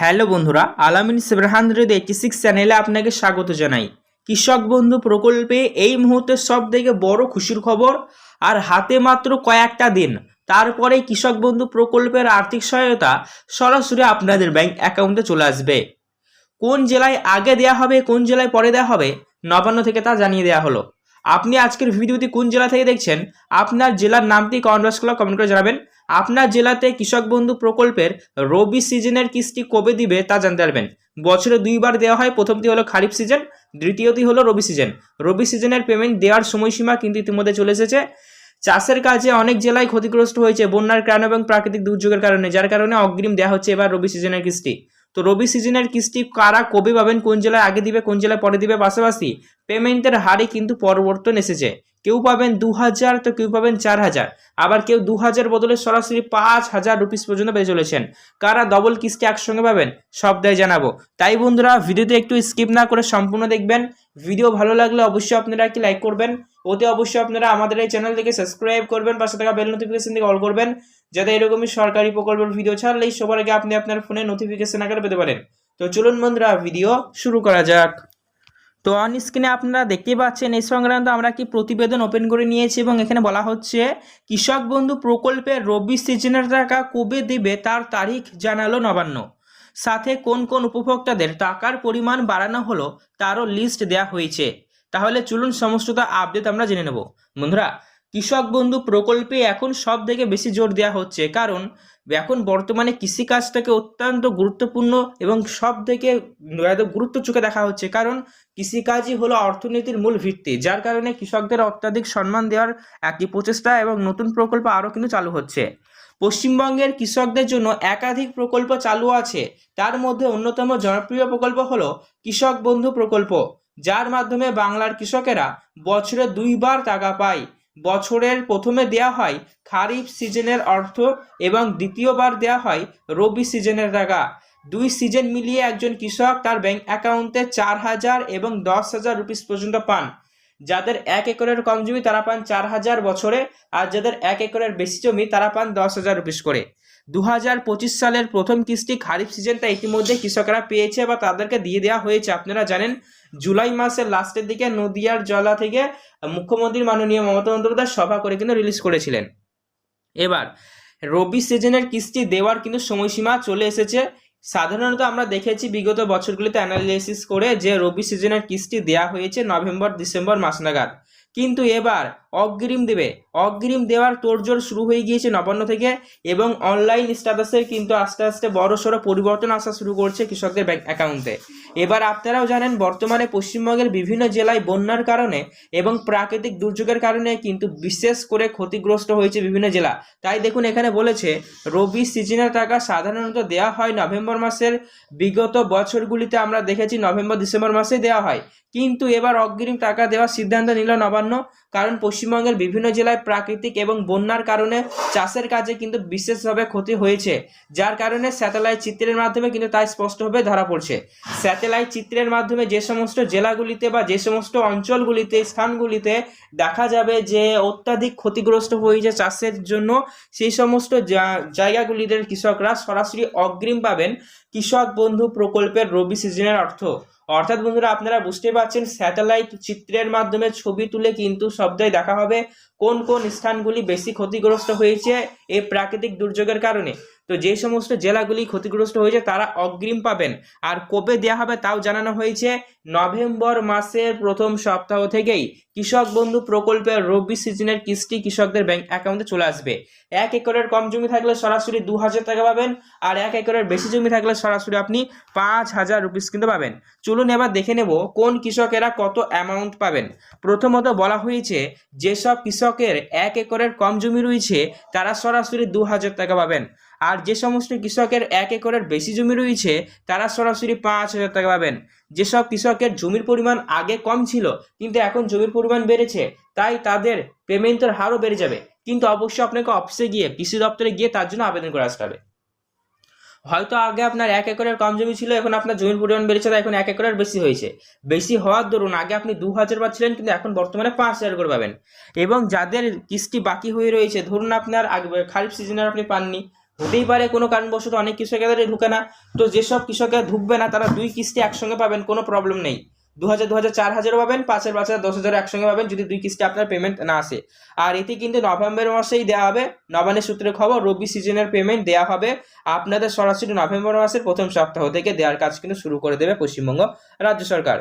Hello বন্ধুরা, আলামিন সেবরাহান red eighty six চ্যানেলে আপনাকে স্বাগত জানাই। কৃষক বন্ধু প্রকল্পে এই মুহূর্তে সব থেকে বড় খুশির খবর, আর হাতে মাত্র কয়েকটা দিন, তারপরে কৃষক বন্ধু প্রকল্পের আর্থিক সহায়তা সরাসরি আপনাদের ব্যাংক অ্যাকাউন্টে চলে আসবে। কোন জেলায় আগে দেওয়া হবে, কোন জেলায় পরে দেওয়া হবে, নবান্ন থেকে তা জানিয়ে দেওয়া হলো। আপনি আজকের ভিডিওটি কোন জেলা থেকে দেখছেন, আপনার জেলার নামটি কমেন্ট বক্স কমেন্ট করে জানাবেন। আপনার জেলাতে কৃষক বন্ধু প্রকল্পের রবি সিজনের কিস্তি কবে দিবে তা জানতে পারবেন। বছরে দুইবার দেওয়া হয়, প্রথমটি হলো খারিফ সিজন, দ্বিতীয়টি হলো রবি সিজন। রবি সিজনের পেমেন্ট দেওয়ার সময়সীমা কিন্তু ইতিমধ্যে চলে এসেছে। চাষের কাজে অনেক জেলায় ক্ষতিগ্রস্ত হয়েছে বন্যার কারণে এবং প্রাকৃতিক দুর্যোগের কারণে, যার কারণে অগ্রিম দেওয়া হচ্ছে এবার রবি সিজনের কিস্তি। তো রবি সিজনের কিস্তি কারা কবে পাবেন, কোন জেলায় আগে দিবে, কোন জেলায় পরে দিবে পাশাপাশি পেমেন্টের হারে কিন্তু পরিবর্তন এসেছে। কেউ পাবেন দু হাজার তো কেউ পাবেন চার হাজার আবার কেউ দু হাজার বদলে সরাসরি পাঁচ হাজার রুপিস পর্যন্ত পেয়ে চলেছেন। কারা ডবল কিস্তি একসঙ্গে পাবেন, সব দায় জানাব। তাই বন্ধুরা, ভিডিওতে একটু স্কিপ না করে সম্পূর্ণ দেখবেন। ভিডিও ভালো লাগলে অবশ্যই আপনারা একটি লাইক করবেন। ওতে অবশ্যই আপনারা আমাদের এই চ্যানেল থেকে সাবস্ক্রাইব করবেন, পাশে থাকা বেল নোটিফিকেশন থেকে অল করবেন, যাতে এরকমই সরকারি প্রকল্পের ভিডিও ছাড়লেই সবার আগে আপনি আপনার ফোনে নোটিফিকেশন আকারে পেতে পারেন। তো চলুন বন্ধুরা ভিডিও শুরু করা যাক। তো অন স্ক্রিনে আপনারা দেখতে পাচ্ছেন, এই সংক্রান্ত আমরা কি প্রতিবেদন ওপেন করে নিয়েছি এবং এখানে বলা হচ্ছে, কৃষক বন্ধু প্রকল্পের রবি সিজনের টাকা কবে দেবে তার তারিখ জানালো নবান্ন। সাথে কোন কোন উপভোক্তাদের টাকার পরিমাণ বাড়ানো হলো তারও লিস্ট দেয়া হয়েছে। তাহলে চলুন সমস্তটা আপডেট আমরা জেনে নেব। বন্ধুরা কৃষক বন্ধু প্রকল্পে এখন সব থেকে বেশি জোর দেওয়া হচ্ছে। কারণ, এখন বর্তমানে কৃষিকাজটাকে অত্যন্ত গুরুত্বপূর্ণ এবং সব থেকে গুরুত্ব চোখে দেখা হচ্ছে। কারণ, কৃষিকাজই হলো অর্থনীতির মূল ভিত্তি, যার কারণে কৃষকদের অত্যাধিক সম্মান দেওয়ার একটি প্রচেষ্টা এবং নতুন প্রকল্প আরও কিন্তু চালু হচ্ছে। পশ্চিমবঙ্গের কৃষকদের জন্য একাধিক প্রকল্প চালু আছে। তার মধ্যে অন্যতম জনপ্রিয় প্রকল্প হলো কৃষক বন্ধু প্রকল্প, যার মাধ্যমে বাংলার কৃষকেরা বছরে দুইবার টাকা পায়। বছরের প্রথমে দেয়া হয় খারিফ সিজনের অর্থ এবং দ্বিতীয়বার দেয়া হয় রবি সিজনের টাকা দুই সিজন মিলিয়ে একজন কৃষক তার ব্যাংক অ্যাকাউন্টে চার হাজার এবং দশ হাজার রুপিস পর্যন্ত পান। যাদের এক একরের কম জমি তারা পান চার হাজার বছরে, আর যাদের এক একরের বেশি জমি তারা পান দশ হাজার রুপিস করে। দু হাজার পঁচিশ সালের প্রথম কিস্তি খারিফ সিজনটা ইতিমধ্যে কৃষকরা পেয়েছে বা তাদেরকে দিয়ে দেওয়া হয়েছে। আপনারা জানেন, জুলাই মাসের লাস্টের দিকে নদিয়ার জলা থেকে মুখ্যমন্ত্রী মাননীয় মমতা বন্দ্যোপাধ্যায় সভা করে কিন্তু রিলিজ করেছিলেন। এবার, রবি সিজনের কিস্তি দেওয়ার কিন্তু সময়সীমা চলে এসেছে। সাধারণত আমরা দেখেছি বিগত বছরগুলিতে অ্যানালাইসিস করে যে রবি সিজনের কিস্তি দেওয়া হয়েছে নভেম্বর, ডিসেম্বর মাস নাগাদ। কিন্তু এবার অগ্রিম দেবে। অগ্রিম দেওয়ার তোড়জোড় শুরু হয়ে গিয়েছে নবান্ন থেকে এবং অনলাইন স্ট্যাটাসের কিন্তু আস্তে আস্তে বড় সড়ো পরিবর্তন আসা শুরু করছে কৃষকদের ব্যাংক অ্যাকাউন্টে এবার আপনারাও জানেন, বর্তমানে পশ্চিমবঙ্গের বিভিন্ন জেলায় বন্যার কারণে এবং প্রাকৃতিক দুর্যোগের কারণে কিন্তু বিশেষ করে ক্ষতিগ্রস্ত হয়েছে বিভিন্ন জেলা। তাই দেখুন, এখানে বলেছে, রবি সিজনের টাকা সাধারণত দেওয়া হয় নভেম্বর মাসের বিগত বছরগুলিতে আমরা দেখেছি নভেম্বর ডিসেম্বর মাসে দেওয়া হয়। কিন্তু এবার অগ্রিম টাকা দেওয়ার সিদ্ধান্ত নিল নবান্ন, কারণ পশ্চিমবঙ্গের বিভিন্ন জেলায় প্রাকৃতিক এবং বন্যার কারণে চাষের কাজে কিন্তু বিশেষভাবে ক্ষতি হয়েছে। যার কারণে স্যাটেলাইট চিত্রের মাধ্যমে কিন্তু তাই স্পষ্টভাবে ধরা পড়ছে। স্যাটেলাইট চিত্রের মাধ্যমে যে সমস্ত জেলাগুলিতে বা যে সমস্ত অঞ্চলগুলিতে, স্থানগুলিতে দেখা যাবে যে অত্যাধিক ক্ষতিগ্রস্ত হয়েছে চাষের জন্য, সেই সমস্ত জায়গাগুলিতে কৃষকরা সরাসরি অগ্রিম পাবেন কৃষক বন্ধু প্রকল্পের রবি সিজনের অর্থ। অর্থাৎ বন্ধুরা, আপনারা বুঝতে পারছেন স্যাটেলাইট চিত্রের মাধ্যমে ছবি তুলে কিন্তু শব্দই দেখা হবে কোন কোন স্থানগুলি বেশি ক্ষতিগ্রস্ত হয়েছে এই প্রাকৃতিক দুর্যোগের কারণে। তো যে সমস্ত জেলাগুলি ক্ষতিগ্রস্ত হয়েছে তারা অগ্রিম পাবেন। আর কবে দেওয়া হবে তাও জানানো হয়েছে নভেম্বর মাসের প্রথম সপ্তাহ থেকেই। কৃষক বন্ধু প্রকল্পের রবি সিজনের কিস্তি কৃষকদের ব্যাংক অ্যাকাউন্টে চলে আসবে। এক একরের কম জমি থাকলে সরাসরি দু হাজার টাকা পাবেন আর এক একরের বেশি জমি থাকলে সরাসরি আপনি পাঁচ হাজার রুপিস কিন্তু পাবেন। চলুন এবার দেখে নেব কোন কৃষকেরা কত অ্যামাউন্ট পাবেন। প্রথমত বলা হয়েছে যেসব কৃষকের এক একরের কম জমি রয়েছে তারা সরাসরি দু হাজার টাকা পাবেন। আর যে সমস্ত কৃষকের এক একরের বেশি জমি রয়েছে, তারা সরাসরি পাঁচ হাজার টাকা পাবেন। যেসব কৃষকের জমির পরিমাণ আগে কম ছিল, কিন্তু এখন জমির পরিমাণ বেড়েছে, তাই তাদের পেমেন্টের হারও বেড়ে যাবে। কিন্তু অবশ্যই আপনাকে অফিসে গিয়ে, কৃষি দপ্তরে গিয়ে তার জন্য আবেদন করে আসতে হবে। হয়তো আগে আপনার এক একরের কম জমি ছিল, এখন আপনার জমির পরিমাণ বেড়েছে, তাই এখন এক একরের বেশি হয়েছে। বেশি হওয়ার দরুন আগে আপনি দু হাজার পাচ্ছিলেন কিন্তু এখন বর্তমানে পাঁচ হাজার করে পাবেন। এবং যাদের কিস্তি বাকি হয়ে রয়েছে, ধরুন আপনার খারিফ সিজনের আপনি পাননি হতেই পারে, কোনো কারণবশত অনেক কৃষকের ঢুকে না। তো যেসব কৃষকের ঢুকবে না, তারা দুই কিস্তি একসঙ্গে পাবেন, কোনো প্রবলেম নেই। দু হাজার দু হাজার চার হাজারও পাবেন, পাঁচের পাঁচ হাজার দশ হাজার একসঙ্গে পাবেন, যদি দুই কিস্তি আপনার পেমেন্ট না আসে। আর এটি কিন্তু নভেম্বর মাসেই দেওয়া হবে, নবান্নের সূত্রে খবর, রবি সিজনের পেমেন্ট দেওয়া হবে আপনাদের সরাসরি নভেম্বর মাসের প্রথম সপ্তাহ থেকে দেওয়ার কাজ কিন্তু শুরু করে দেবে পশ্চিমবঙ্গ রাজ্য সরকার।